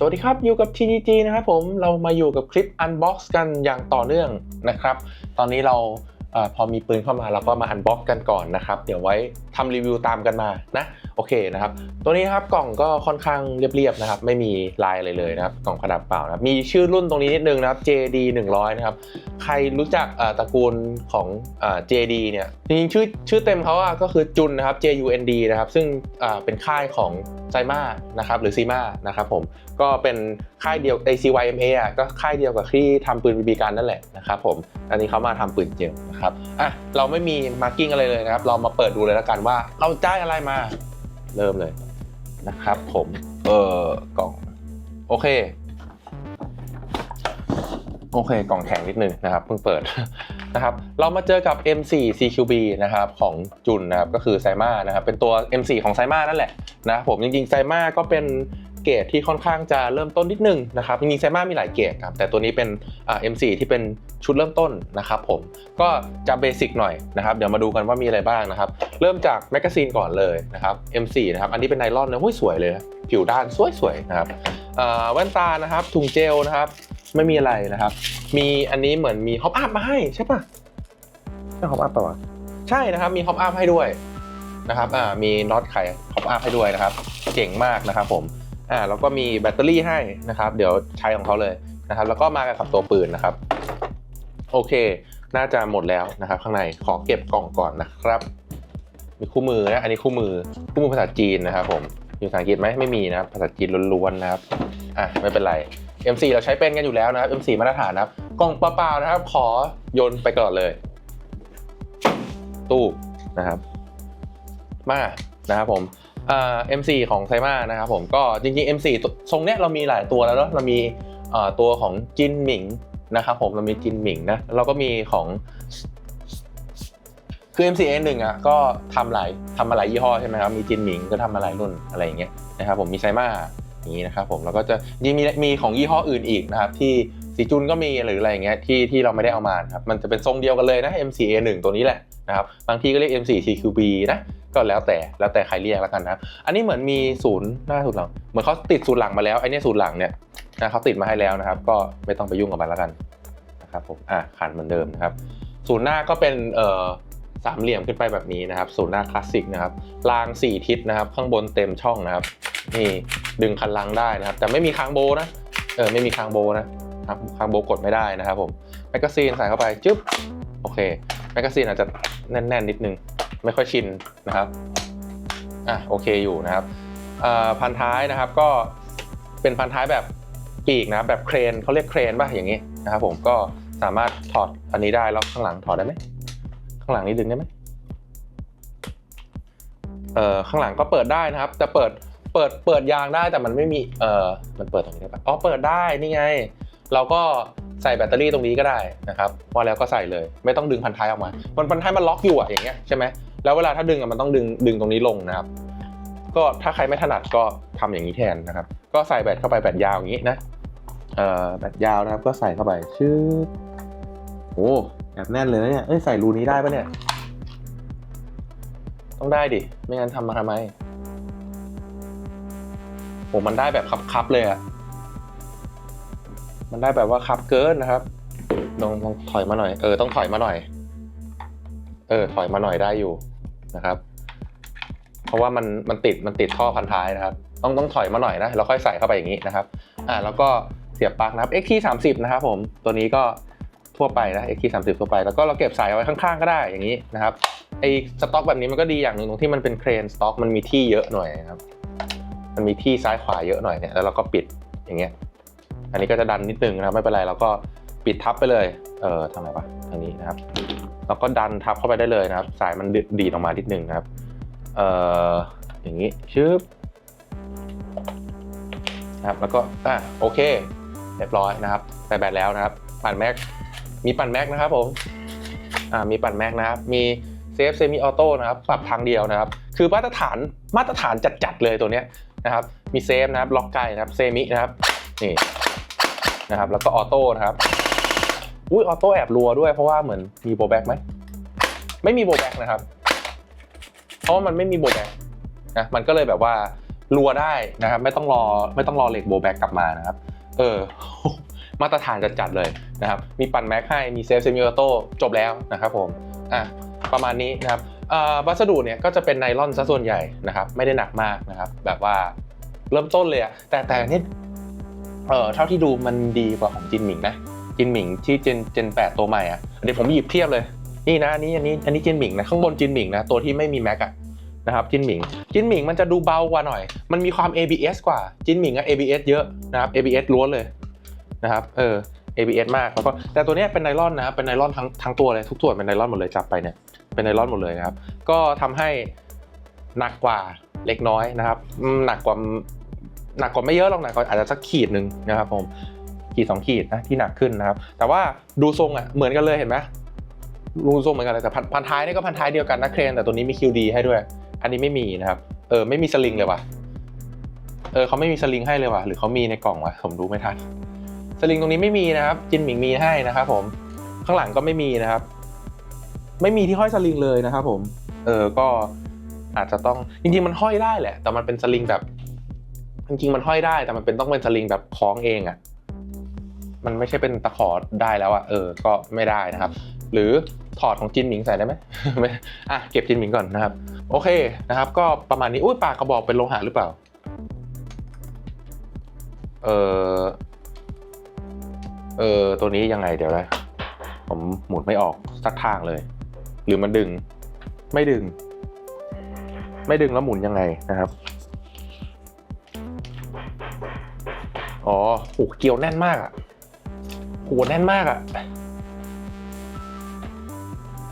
สวัสดีครับ อยู่กับ TGG นะครับผมเรามาอยู่กับคลิป Unbox กันอย่างต่อเนื่องนะครับ ตอนนี้เราอพอมีปืนเข้ามาเราก็มา Unbox กันก่อนนะครับ เดี๋ยวไว้ ทำรีวิวตามกันมานะโอเคนะครับตัวนี้ครับกล่องก็ค่อนข้างเรียบๆนะครับไม่มีลายอะไรเลยนะครับกล่องกระดาษเปล่านะครับมีชื่อรุ่นตรงนี้นิดนึงนะครับ JD 100นะครับใครรู้จักอ่อตระกูลของอ่อ JD เนี่ยจริงๆชื่อชื่อเต็มเขาอะก็คือจุนนะครับ JUND นะครับซึ่งอ่าเป็นค่ายของไซมานะครับหรือซีมานะครับผมก็เป็นค่ายเดียว ACYMA อะก็ค่ายเดียวกับที่ทำปืนบีบีกันนั่นแหละนะครับผมอันนี้เขามาทำปืนเจลนะครับอะเราไม่มีมาร์กิ้งอะไรเลยนะครับเรามาเปิดดูเลยแล้วกันว่าเราได้อะไรมา เริ่มเลยนะครับ ผมเออกล่อง โอเค โอเค กล่องแข็งนิดนึงนะครับเพิ่งเปิดนะครับ เรามาเจอกับ M4 CQB นะครับของจุนนะครับก็คือไซมานะครับเป็นตัว M4 ของไซมานั่นแหละนะครับผมจริงๆไซมาก็เป็น เกรดที่ค่อนข้างจะเริ่มต้นนิดนึงนะครับจริงๆไซมามีหลายเกรดครับแต่ตัวนี้เป็นอ่า M4 ที่เป็นชุดเริ่มต้นนะครับผมก็จะเบสิกหน่อยนะครับเดี๋ยวมาดูกันว่ามีอะไรบ้างนะครับ เริ่มจากแมกกาซีนก่อนเลยนะครับ M4 นะครับอันนี้เป็นไนลอนนะหุ้ยสวยเลยนะผิวด้านสวยๆนะครับอ่าแว่นตานะครับถุงเจลนะครับไม่มีอะไรนะครับ มีอันนี้เหมือนมีฮอปอัพมาให้ใช่ปะใช่ฮอปอัพปะวะใช่นะครับมีฮอปอัพให้ด้วยนะครับอ่ามีน็อตไขฮอปอัพให้ด้วยนะครับ เก่งมากนะครับผม อ่าแล้วก็มีแบตเตอรี่ให้นะครับ เดี๋ยวใช้ของเขาเลยนะครับ แล้วก็มากับตัวปืนนะครับ โอเค น่าจะหมดแล้วนะครับ ข้างในขอเก็บกล่องก่อนนะครับ มีคู่มือนะ อันนี้คู่มือคู่มือภาษาจีนนะครับ ผมมีภาษาอังกฤษไหมไม่มีนะครับภาษาจีนล้วนๆนะครับอะไม่เป็นไร M4 เราใช้เป็นกันอยู่แล้วนะครับ M4 มาตรฐานนะครับกล่องเปล่าๆนะครับ ขอโยนไปก่อนเลย ตู้นะครับ มานะครับผม เอ่า M4 ของไซมานะครับผมก็จริงๆ M4 ทรงเนี้ยเรามีหลายตัวแล้วเนอะเรามีตัวของจินหมิงนะครับผมเรามีจินหมิงนะเราก็มีของคือ M4A 1อะก็ทำหลายทำมาหลายยี่ห้อใช่ไหมครับมีจินหมิงก็ทำมาหลายรุ่นอะไรอย่างเงี้ยนะครับผมมีไซมาอย่างนี้นะครับผมแล้วก็จะยังมีมีของยี่ห้ออื่นอีกนะครับที่สีจุนก็มีหรืออะไรอย่างเงี้ยที่ที่เราไม่ได้เอามาครับมันจะเป็นทรงเดียวกันเลยนะ M4A1 ตัวนี้แหละนะครับบางทีก็เรียก M4 CQB นะ ก็แล้วแต่แล้วแต่ใครเรียกแล้วกันนะอันนี้เหมือนมีศูนย์หน้าศูนย์หลังเหมือนเขาติดศูนย์หลังมาแล้วไอ้นี่ศูนย์หลังเนี่ยนะเขาติดมาให้แล้วนะครับ ก็ไม่ต้องไปยุ่งกับมันแล้วกันนะครับผมอะขันเหมือนเดิมนะครับศูนย์หน้าก็เป็นเอ่อสามเหลี่ยมขึ้นไปแบบนี้นะครับศูนย์หน้าคลาสสิกนะครับราง 4 ทิศนะครับ ข้างบนเต็มช่องนะครับนี่ดึงคันลังได้นะครับ แต่ไม่มีคางโบนะเออไม่มีคางโบนะครับคางโบกดไม่ได้นะครับผมแมกกาซีนใส่เข้าไปจึ๊บโอเคแมกกาซีนอาจจะแน่นๆนิดนึง ไม่ค่อยชินนะครับอะโอเคอยู่นะครับอ่าพันท้ายนะครับก็เป็นพันท้ายแบบปีกนะบแบบเครนเขาเรียกเครนป่ะอย่างนี้นะครับผมก็สามารถถอดอันนี้ได้แล้วข้างหลังถอดได้ไหมข้างหลังนี้ดึงได้ไหมเอ่อข้างหลังก็เปิดได้นะครับแต่เปิดเปิดเปิดยางได้แต่มันไม่มีเอ่อมันเปิดตรงนี้ได้ปะอ๋อเปิดได้นี่ไง เราก็ ใส่แบตเตอรี่ตรงนี้ก็ได้นะครับว่าแล้วก็ใส่เลย ไม่ต้องดึงพันท้ายออกมา มันพันท้ายมันล็อกอยู่อะอย่างเงี้ยใช่ไหมแล้วเวลาถ้าดึงอะมันต้องดึงดึงตรงนี้ลงนะครับ ก็ถ้าใครไม่ถนัดก็ทำอย่างนี้แทนนะครับ ก็ใส่แบตเข้าไปแบตยาวอย่างนี้นะเอ่อแบตยาวนะครับ ก็ใส่เข้าไปชื่อโอ้แอบแน่นเลยนะเนี่ยเอ้ยใส่รูนี้ได้ปะเนี่ย ต้องได้ดิ ไม่งั้นทำมาทำไมโอ้มันได้แบบคับๆเลยอะ มันได้แบบว่าคับเกินนะครับลองลองถอยมาหน่อย เออ ต้องถอยมาหน่อย เออ ถอยมาหน่อยได้อยู่นะครับ เพราะว่ามันมันติดมันติดท่อพันท้ายนะครับ ต้องต้องถอยมาหน่อยนะแล้วค่อยใส่เข้าไปอย่างนี้นะครับ อ่าแล้วก็เสียบปลั๊กนะครับ XT 30นะครับผม ตัวนี้ก็ทั่วไปนะ XT 30ทั่วไป แล้วก็เราเก็บสายเอาไว้ข้างๆก็ได้อย่างนี้นะครับ ไอ้สต็อกแบบนี้มันก็ดีอย่างหนึ่งตรงที่มันเป็นเครนสต็อกมันมีที่เยอะหน่อยนะครับ มันมีที่ซ้ายขวาเยอะหน่อยเนี่ย แล้วเราก็ปิดอย่างเงี้ย อันนี้ก็จะดันนิดนึงนะครับไม่เป็นไรเราก็ปิดทับไปเลย เออทำไมวะอันนี้นะครับเราก็ดันทับเข้าไปได้เลยนะครับ สายมันดีดีดออกมานิดนึงนะครับ เอออย่างนี้ชึบนะครับแล้วก็อะโอเคเรียบร้อยนะครับใส่แบตแล้วนะครับ ปั่นแม็กมีปั่นแม็กนะครับผมอ่ามีปั่นแม็กนะครับมีเซฟเซมิออโต้นะครับปรับทางเดียวนะครับ คือมาตรฐานมาตรฐานจัดๆเลยตัวเนี้ยนะครับ มีเซฟนะครับล็อกไกนะครับเซมินะครับนี่ นะครับแล้วก็ออโต้นะครับอุ้ยออโต้แอบรัวด้วยเพราะว่าเหมือนมีโบแบ็กไหมไม่มีโบแบ็กนะครับ เพราะว่ามันไม่มีโบแบ็กนะมันก็เลยแบบว่ารัวได้นะครับ ไม่ต้องรอไม่ต้องรอเหล็กโบแบ็กกลับมานะครับ เออ มาตรฐานจัดๆเลยนะครับ มีปั่นแม็กให้มีเซฟเซมิโอโต้จบแล้วนะครับผมอะประมาณนี้นะครับอ่อวัสดุเนี่ยก็จะเป็นไนลอนซะส่วนใหญ่นะครับ ไม่ได้หนักมากนะครับ แบบว่าเริ่มต้นเลยอะแต่แต่นี่ เออเท่าที่ดูมันดีกว่าของจินหมิงนะจินหมิงที่เจนเจนแปดตัวใหม่อะเดี๋ยวผมหยิบเทียบเลยนี่นะอันนี้อันนี้อันนี้จินหมิงนะข้างบนจินหมิงนะตัวที่ไม่มีแม็กอะนะครับจินหมิงจินหมิงมันจะดูเบากว่าหน่อย มันมีความ ABS กว่าจินหมิงอะ ABS เยอะนะครับ ABS ล้วนเลยนะครับเออ ABS มากแล้วก็แต่ตัวนี้เป็นไนลอนนะครับเป็นไนลอนทั้งทั้งตัวเลยทุกส่วนเป็นไนลอนหมดเลยจับไปเนี่ยเป็นไนลอนหมดเลยนะครับก็ทำให้หนักกว่าเล็กน้อยนะครับหนักกว่า หนักกว่าไม่เยอะหรอกหนักกว่าอาจจะสักขีดหนึ่งนะครับผมขีดสองขีดนะที่หนักขึ้นนะครับ แต่ว่าดูทรงอะเหมือนกันเลยเห็นไหมดูทรงเหมือนกันเลยแต่พันพันท้ายนี่ก็พันท้ายเดียวกันนะเครนแต่ตัวนี้มี QD ให้ด้วย อันนี้ไม่มีนะครับเออไม่มีสลิงเลยว่ะเออเขาไม่มีสลิงให้เลยว่ะหรือเขามีในกล่องวะผมดูไม่ทันสลิงตรงนี้ไม่มีนะครับ จินหมิงมีให้นะครับ ผมข้างหลังก็ไม่มีนะครับ ไม่มีที่ห้อยสลิงเลยนะครับ ผม เออก็อาจจะต้องจริงๆมันห้อยได้แหละ แต่มันเป็นสลิงแบบ จริงๆมันห้อยได้แต่มันเป็นต้องเป็นสลิงแบบคล้องเองอะมันไม่ใช่เป็นตะขอได้แล้วอะเออก็ไม่ได้นะครับ หรือถอดของจินหมิงใส่ได้ไหมไม่อะเก็บจินหมิงก่อนนะครับ โอเคนะครับ ก็ประมาณนี้อุ้ยปากกระบอกเป็นโลหะหรือเปล่าเออเออตัวนี้ยังไงเดี๋ยวนะผมหมุนไม่ออกสักทางเลย หรือมันดึง ไม่ดึง ไม่ดึงแล้วหมุนยังไงนะครับ อ๋อโหเกี่ยวแน่นมากอะโหแน่นมากอะ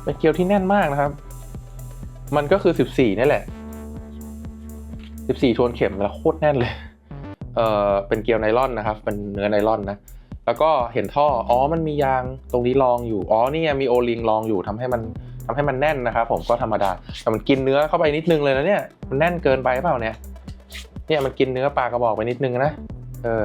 เป็นเกลียวที่แน่นมากนะครับ มันก็คือสิบสี่นี่แหละสิบสี่ทวนเข็มแล้วโคตรแน่นเลย เอ่อเป็นเกลียวไนล่อนนะครับ เป็นเนื้อไนล่อนนะ แล้วก็เห็นท่อ อ๋อ มันมียางตรงนี้รองอยู่ อ๋อ นี่มีโอลิงรองอยู่ทำให้มันทำให้มันแน่นนะครับ ผมก็ธรรมดา แต่มันกินเนื้อเข้าไปนิดนึงเลยนะเนี่ย มันแน่นเกินไปเปล่าเนี่ย เนี่ยมันกินเนื้อปลากระบอกไปนิดนึงนะ ออ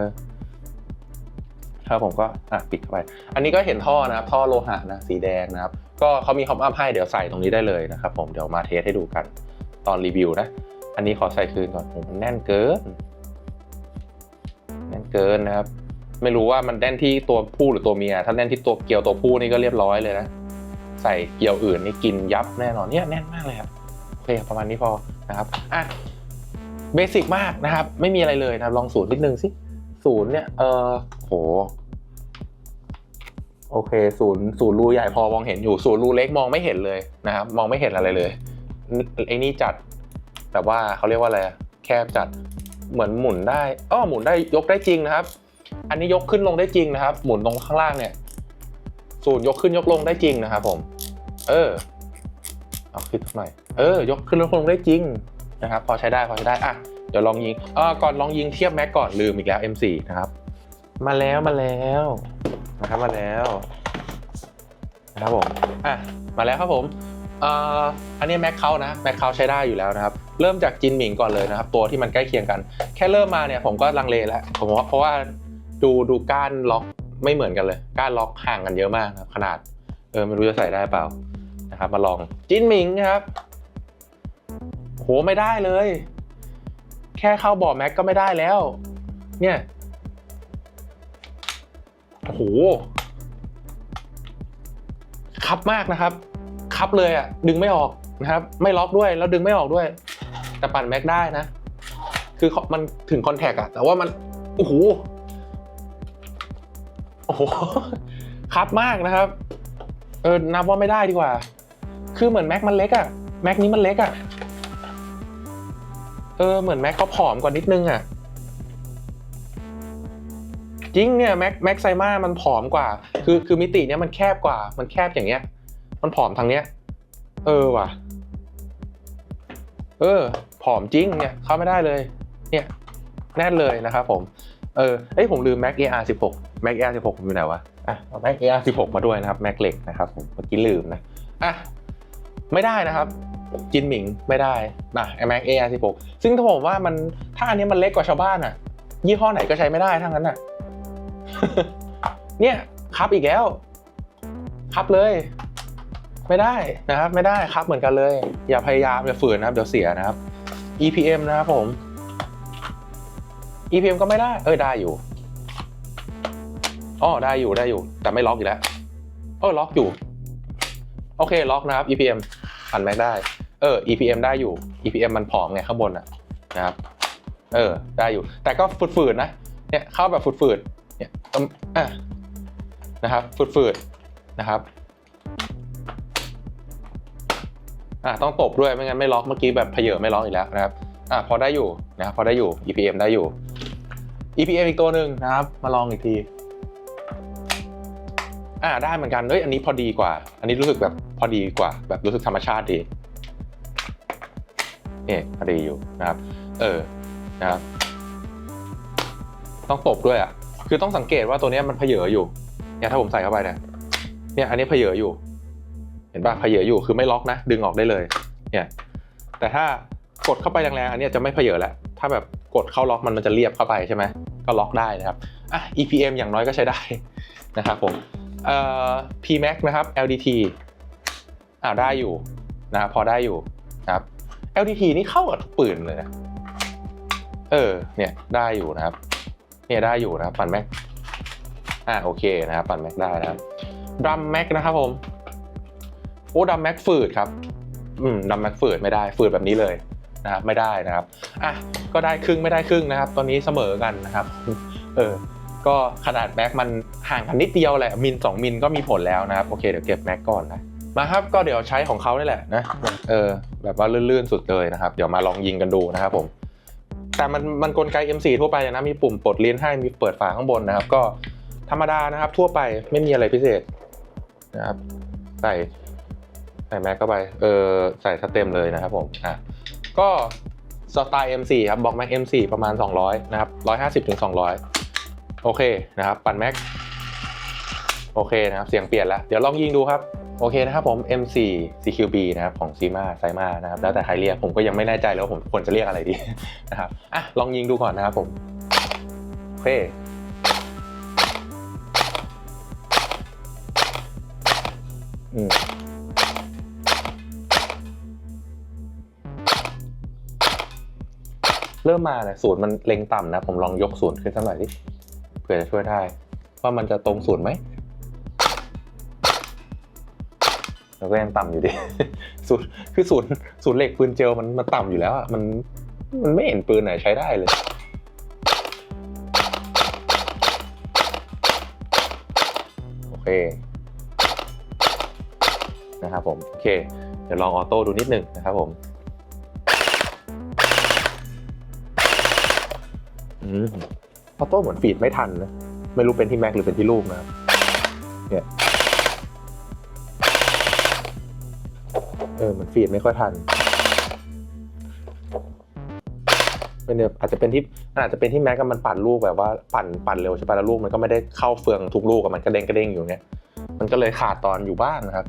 ครับผมก็อะปิดเข้าไป อันนี้ก็เห็นท่อนะครับ ท่อโลหะนะสีแดงนะครับ ก็เขามีคอมอัพให้เดี๋ยวใส่ตรงนี้ได้เลยนะครับ ผมเดี๋ยวมาเทสให้ดูกันตอนรีวิวนะ อันนี้ขอใส่คืนก่อนผมมันแน่นเกิน แน่นเกินนะครับ ไม่รู้ว่ามันแน่นที่ตัวผู้หรือตัวเมีย ถ้าแน่นที่ตัวเกลียวตัวผู้นี่ก็เรียบร้อยเลยนะ ใส่เกลียวอื่นนี่กินยับแน่นอนเนี่ยแน่นมากเลยครับโอเคประมาณนี้พอนะครับอะเบสิกมากนะครับ ไม่มีอะไรเลยนะครับ ลองศูนย์นิดนึงสิ ศูนย์เนี่ย เออโห โอเคศูนย์ศูนย์รูใหญ่พอมองเห็นอยู่ศูนย์รูเล็กมองไม่เห็นเลยนะครับ มองไม่เห็นอะไรเลยไอ้นี่จัดแบบว่าเขาเรียกว่าอะไรอะแคบจัดเหมือนหมุนได้อ้อหมุนได้ยกได้จริงนะครับ อันนี้ยกขึ้นลงได้จริงนะครับ หมุนตรงข้างล่างเนี่ยศูนย์ยกขึ้นยกลงได้จริงนะครับผม เออเอาขึ้นสักหน่อยเออ ยกขึ้นยกลงได้จริงนะครับ พอใช้ได้พอใช้ได้อะ เดี๋ยวลองยิงอ่าก่อนลองยิงเทียบแม็กก่อนลืมอีกแล้ว M4 นะครับ มาแล้วมาแล้วนะครับมาแล้วนะครับผมอะมาแล้วครับผมเอ่ออันนี้แม็กเขานะแม็กเขาใช้ได้อยู่แล้วนะครับ เริ่มจากจินหมิงก่อนเลยนะครับ ตัวที่มันใกล้เคียงกัน แค่เริ่มมาเนี่ยผมก็ลังเลแล้วผมว่าเพราะว่าดูดูก้านล็อกไม่เหมือนกันเลย ก้านล็อกห่างกันเยอะมากครับ ขนาดเออไม่รู้จะใส่ได้เปล่านะครับ มาลองจินหมิงนะครับ โหไม่ได้เลย แค่เข้าบ่อแม็กก็ไม่ได้แล้ว เนี่ยโอ้โหคับมากนะครับ คับเลยอะ ดึงไม่ออกนะครับ ไม่ล็อกด้วยแล้วดึงไม่ออกด้วย แต่ปั่นแม็กได้นะ คือมันถึงคอนแทคอะแต่ว่ามันโอ้โหโอ้โหคับมากนะครับ เออนับว่าไม่ได้ดีกว่า คือเหมือนแม็กมันเล็กอะแม็กนี้มันเล็กอะ ออเหมือนแม็กเขาผอมกว่านิดนึงอะจริงเนี่ยแม็กแม็กไซมามันผอมกว่า คือคือมิติเนี้ยมันแคบกว่า มันแคบอย่างเงี้ย มันผอมทางเนี้ย เออว่ะ เออ ผอมจริงเนี่ยเข้าไม่ได้เลย เนี่ยแน่นเลยนะครับผม เออเอ้ยผมลืม Mac AR 16 Mac AR 16ผมอยู่ไหนวะ อะเอา Mac AR 16มาด้วยนะครับ Mac เหล็กนะครับผมเมื่อกี้ลืมนะ อะ ไม่ได้นะครับ จินหมิงไม่ได้ นะไอ้ Mac Air 16ซึ่งถ้าผมว่ามันถ้าอันนี้มันเล็กกว่าชาวบ้านอะ ยี่ห้อไหนก็ใช้ไม่ได้ทั้งนั้นอะ เนี่ยครับอีกแล้ว ครับเลย ไม่ได้นะครับ ไม่ได้ครับเหมือนกันเลย อย่าพยายามอย่าฝืนนะครับ เดี๋ยวเสียนะครับ EPM นะครับผม EPM ก็ไม่ได้ เอ้ยได้อยู่อ๋อได้อยู่ได้อยู่ แต่ไม่ล็อกอีกแล้วเออล็อกอยู่ โอเคล็อกนะครับ EPM ปั่นแม็กได้ เออ EPM ได้อยู่ EPM มันผอมไงข้างบนอะนะครับ เออ ได้อยู่ แต่ก็ฝืดๆนะ เนี่ยเข้าแบบฝืดๆเนี่ยอะนะครับฝืดๆนะครับอะต้องตบด้วยไม่งั้นไม่ล็อกเมื่อกี้แบบเพเยอไม่ล็อกอีกแล้วนะครับอะพอได้อยู่นะครับพอได้อยู่ EPM ได้อยู่ EPM อีกตัวหนึ่งนะครับ มาลองอีกทีอ่าได้เหมือนกันเอ้ยอันนี้พอดีกว่า อันนี้รู้สึกแบบพอดีกว่า แบบรู้สึกธรรมชาติดี นี่พอดีอยู่นะครับ เออนะครับต้องตบด้วยอะคือต้องสังเกตว่าตัวนี้มันเพเยออยู่เนี่ยถ้าผมใส่เข้าไปเนี่ยเนี่ยอันนี้เพเยออยู่ เห็นป่ะเพเยออยู่คือไม่ล็อกนะ ดึงออกได้เลย เนี่ย แต่ถ้ากดเข้าไปแรงๆอันนี้จะไม่เพเยอแล้วถ้าแบบกดเข้าล็อกมันมันจะเรียบเข้าไปใช่ไหมก็ล็อกได้นะครับอะ EPM อย่างน้อยก็ใช้ได้นะครับผมเอ่อ PMAX นะครับ LDT อ่าได้อยู่นะพอได้อยู่นะครับ LDT นี่เข้ากับปืนเลยนะเออ เนี่ยได้อยู่นะครับ เนี่ยได้อยู่นะครับ ปั่นแม็ก อ่าโอเคนะครับ ปั่นแม็กได้นะครับดัมแม็กนะครับผม โอ้ดัมแม็กฝืดครับ อืมดัมแม็กฝืดไม่ได้ ฝืดแบบนี้เลยนะครับไม่ได้นะครับ อะ ก็ได้ครึ่งไม่ได้ครึ่งนะครับ ตอนนี้เสมอกันนะครับ เออ ก็ขนาดแม็กมันห่างกันนิดเดียวแหละ มิล2มิลก็มีผลแล้วนะครับ โอเค เดี๋ยวเก็บแม็กก่อนนะ มาครับก็เดี๋ยวใช้ของเขานี่แหละนะเออแบบว่าลื่นๆสุดเลยนะครับ เดี๋ยวมาลองยิงกันดูนะครับผมแต่มันมันกลไก M4 ทั่วไปนะมีปุ่มปลดลิ้นให้มีเปิดฝาข้างบนนะครับ ก็ธรรมดานะครับทั่วไปไม่มีอะไรพิเศษนะครับใส่ใส่แม็กเข้าไปเออใส่สเต็มเลยนะครับผมอะก็สไตล์ M4 ครับบอกแม็ก M4 ประมาณ 200 นะครับ 150ถึง200 โอเคนะครับ ปั่นแม็ก โอเคนะครับ เสียงเปลี่ยนแล้ว เดี๋ยวลองยิงดูครับ โอเคนะครับผม M4 CQB นะครับของซีมาไซมานะครับแล้วแต่ใครเรียกผมก็ยังไม่แน่ใจแล้วาผมควรจะเรียกอะไรดีนะครับอะลองยิงดูก่อนนะครับผมโอเคอืมเริ่มมาเนี่ยศูนย์มันเล็งต่ำนะ ผมลองยกศูนย์ขึ้นสักหน่อยดิเผื่อจะช่วยได้ ว่ามันจะตรงศูนย์ไหม ก็ยังต่ำอยู่ดิศูนย์คือศูนย์ศูนย์เหล็กปืนเจลมันมันต่ำอยู่แล้วอะมันมันไม่เห็นปืนไหนใช้ได้เลยโอเคนะครับผมโอเคเดี๋ยวลองออโต้ดูนิดหนึ่งนะครับผมอืมออโต้เหมือนฟีดไม่ทันนะไม่รู้เป็นที่แม็กหรือเป็นที่ลูกนะครับเนี่ย เออมือนฟีดไม่ค่อยทันเป็นแบบอาจจะเป็นที่อาจจะเป็นที่แม็กกับมันปั่นลูกแบบว่าปั่นปั่นเร็วใช่ป่ะแล้วลูกมันก็ไม่ได้เข้าเฟืองทุกลูกอะมันกระเด้งกระเด้งอยู่เนี่ยมันก็เลยขาดตอนอยู่บ้างนะครับ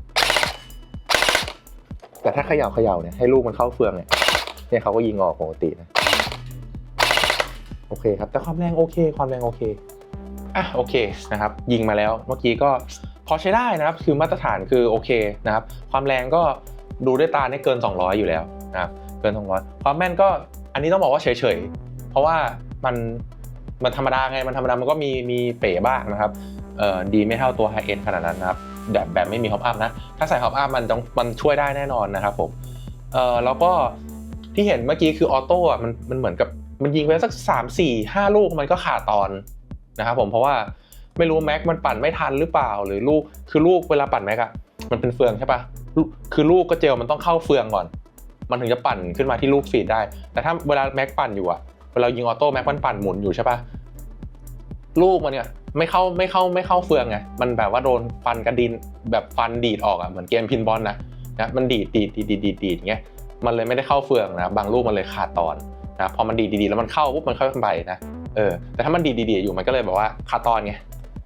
แต่ถ้าเขย่าเขย่าเนี่ยให้ลูกมันเข้าเฟืองเนี่ยเนี่ยเขาก็ยิงออกปกตินะโอเคครับ แต่ความแรงโอเค ความแรงโอเคอะโอเคนะครับ ยิงมาแล้วเมื่อกี้ก็พอใช้ได้นะครับ คือมาตรฐานคือโอเคนะครับ ความแรงก็ ดูด้วยตาเนี่ยเกิน 200 อยู่แล้วนะครับเกิน 200 ความแม่นก็อันนี้ต้องบอกว่าเฉยๆ เพราะว่ามันมันธรรมดาไงมันธรรมดามันก็มีมีเป๋บ้างนะครับเอ่อดีไม่เท่าตัวไฮเอ็นขนาดนั้นนะครับแบบแบบไม่มีฮอปอัพนะ ถ้าใส่ฮอปอัพมันต้องมันช่วยได้แน่นอนนะครับผมเอ่อแล้วก็ที่เห็นเมื่อกี้คือออโต้อะมันมันเหมือนกับมันยิงไปสักสามสี่ห้าลูกมันก็ขาดตอนนะครับผมเพราะว่าไม่รู้แม็กมันปั่นไม่ทันหรือเปล่าหรือลูกคือลูกเวลาปั่นแม็กอะมันเป็นเฟืองใช่ปะ คือลูกก็เจลมันต้องเข้าเฟืองก่อน มันถึงจะปั่นขึ้นมาที่ลูกฟีดได้ แต่ถ้าเวลาแม็กปั่นอยู่อะเวลายิงออโต้แม็กมันปั่นหมุนอยู่ใช่ปะลูกมันเนี่ยไม่เข้าไม่เข้าไม่เข้าเฟืองไง มันแบบว่าโดนฟันกระดินแบบฟันดีดออกอะเหมือนเกมพินบอลนะนะมันดีดดีดดีดดีดดีดดีดอย่างเงี้ยมันเลยไม่ได้เข้าเฟืองนะบางลูกมันเลยขาดตอนนะพอมันดีดดีแล้วมันเข้าปุ๊บมันเข้าไปนะเออแต่ถ้ามันดีดดีอยู่มันก็เลยแบบว่าขาดตอนไง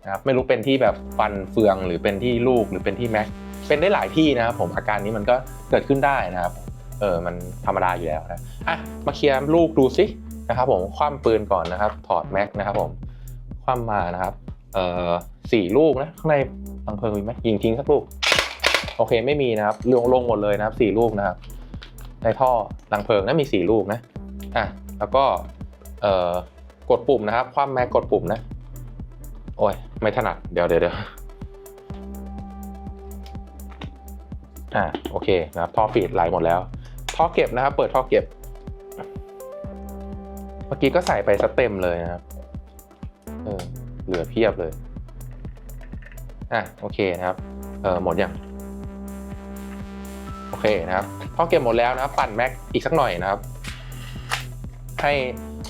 นะครับไม่รู้เป็นที่แบบฟันเฟืองหรือเป็นที่ลูกหรือเป็นที่แม็ก เป็นได้หลายที่นะครับผมอาการนี้มันก็เกิดขึ้นได้นะครับเออมันธรรมดาอยู่แล้วนะอะมาเคลียร์ลูกดูสินะครับผมคว่ำปืนก่อนนะครับ ถอดแม็กนะครับผมคว่ำมานะครับเอ่อสี่ลูกนะข้างในบังเพลิงมีไหมยิงทิ้งสักลูกโอเคไม่มีนะครับลงลงหมดเลยนะครับสี่ลูกนะครับในท่อรังเพลิงนั้นมีสี่ลูกนะอะแล้วก็เอ่อกดปุ่มนะครับ ความแม็กกดปุ่มนะโอ้ยไม่ถนัดเดี๋ยวเดี๋ยวเดี๋ยว อ่าโอเคนะครับท่อฟีดไหลหมดแล้ว ท่อเก็บนะครับ เปิดท่อเก็บ เมื่อกี้ก็ใส่ไปสเต็มเลยนะครับเออเหลือเพียบเลยอะโอเคนะครับเออหมดยังโอเคนะครับท่อเก็บหมดแล้วนะครับ ปั่นแม็กอีกสักหน่อยนะครับ ให้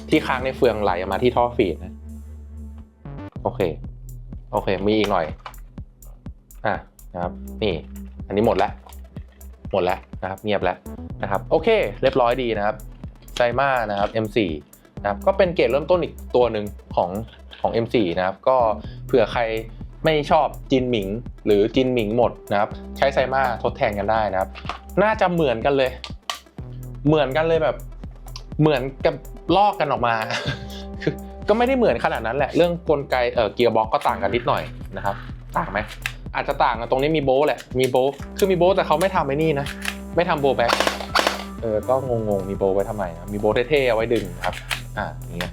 ที่ค้างในเฟืองไหลออกมาที่ท่อฟีดนะโอเค โอเค มีอีกหน่อย อะนะครับ นี่ อันนี้หมดแล้ว หมดแล้วนะครับเงียบแล้วนะครับโอเค เรียบร้อยดีนะครับไซมานะครับ M4 นะครับก็เป็นเกรดเริ่มต้นอีกตัวหนึ่งของของ M4 นะครับก็เผื่อใครไม่ชอบจินหมิงหรือจินหมิงหมดนะครับใช้ไซมาทดแทนกันได้นะครับ น่าจะเหมือนกันเลย เหมือนกันเลยแบบเหมือนกับลอกกันออกมา ก็ไม่ได้เหมือนขนาดนั้นแหละ เรื่องกลไกเอ่อเกียร์บ็อกก็ต่างกันนิดหน่อยนะครับ ต่างไหม อาจจะต่างกันตรงนี้มีโบแหละ มีโบคือมีโบแต่เขาไม่ทำไอ้นี่นะ ไม่ทำโบแบ็คเออ ก็งงๆ มีโบไว้ทำไมนะมีโบว์เท่ๆ เอาไว้ดึงครับ อ่าอย่างเงี้ย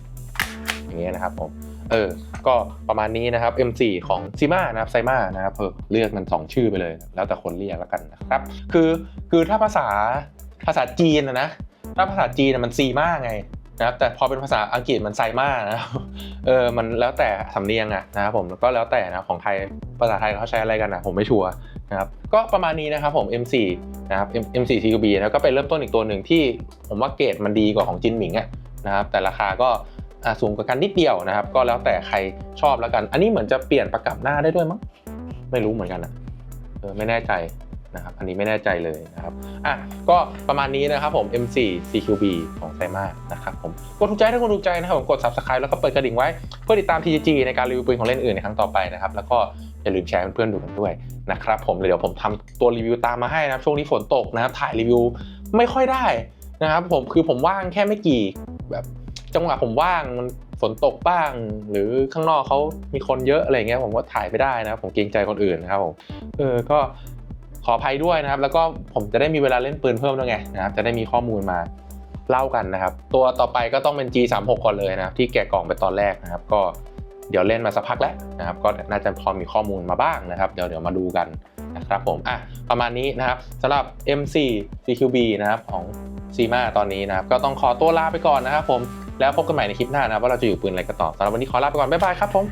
อย่างเงี้ยนะครับผม เออ ก็ประมาณนี้นะครับ M4 ของซีมานะครับไซมานะครับเออเลือกมันสองชื่อไปเลย แล้วแต่คนเรียกแล้วกันนะครับ คือ คือถ้าภาษา ภาษาจีนนะนะ ถ้าภาษาจีนนะมันซีมาไง นะครับแต่พอเป็นภาษาอังกฤษมันไซมานะครับเออมันแล้วแต่สำเนียงอะนะครับผมแล้วก็แล้วแต่นะของไทยภาษาไทยเขาใช้อะไรกันนะผมไม่ชัวร์นะครับก็ประมาณนี้นะครับผม M4 นะครับ M- M4 CQB นะก็เป็นเริ่มต้นอีกตัวหนึ่งที่ผมว่าเกรดมันดีกว่าของจินหมิงอะนะครับแต่ราคาก็สูงกว่ากันนิดเดียวนะครับ ก็แล้วแต่ใครชอบแล้วกัน อันนี้เหมือนจะเปลี่ยนประกับหน้าได้ด้วยมั้งไม่รู้เหมือนกันอะเออไม่แน่ใจ นะครับอันนี้ไม่แน่ใจเลยนะครับอะก็ประมาณนี้นะครับผม M4 CQB ของไซมานะครับผมกดถูกใจถ้าคุณถูกใจนะครับผมกด Subscribe แล้วก็เปิดกระดิ่งไว้ เพื่อติดตาม TGG ในการรีวิวปืนของเล่นอื่นในครั้งต่อไปนะครับแล้วก็อย่าลืมแชร์เพื่อนๆดูกันด้วยนะครับผมเดี๋ยวผมทำตัวรีวิวตามมาให้นะครับช่วงนี้ฝนตกนะครับถ่ายรีวิวไม่ค่อยได้นะครับผมคือผมว่างแค่ไม่กี่แบบจังหวะผมว่างมันฝนตกบ้าง หรือข้างนอกเขามีคนเยอะอะไรเงี้ยผมก็ถ่ายไม่ได้นะผมเกรงใจคนอื่นนะครับผมเออก็ ขออภัยด้วยนะครับ แล้วก็ผมจะได้มีเวลาเล่นปืนเพิ่มด้วยไงนะครับ จะได้มีข้อมูลมาเล่ากันนะครับ ตัวต่อไปก็ต้องเป็น G36 ก่อนเลยนะครับที่แกะกล่องไปตอนแรกนะครับ ก็เดี๋ยวเล่นมาสักพักแล้วนะครับ ก็น่าจะพอมีข้อมูลมาบ้างนะครับ เดี๋ยวเดี๋ยวมาดูกันนะครับผมอะประมาณนี้นะครับสำหรับ M4 CQB นะครับของซีมาตอนนี้นะครับ ก็ต้องขอตัวลาไปก่อนนะครับผมแล้วพบกันใหม่ในคลิปหน้านะครับว่าเราจะอยู่ปืนอะไรกันต่อสำหรับวันนี้ขอลาไปก่อนบ๊ายบายครับผม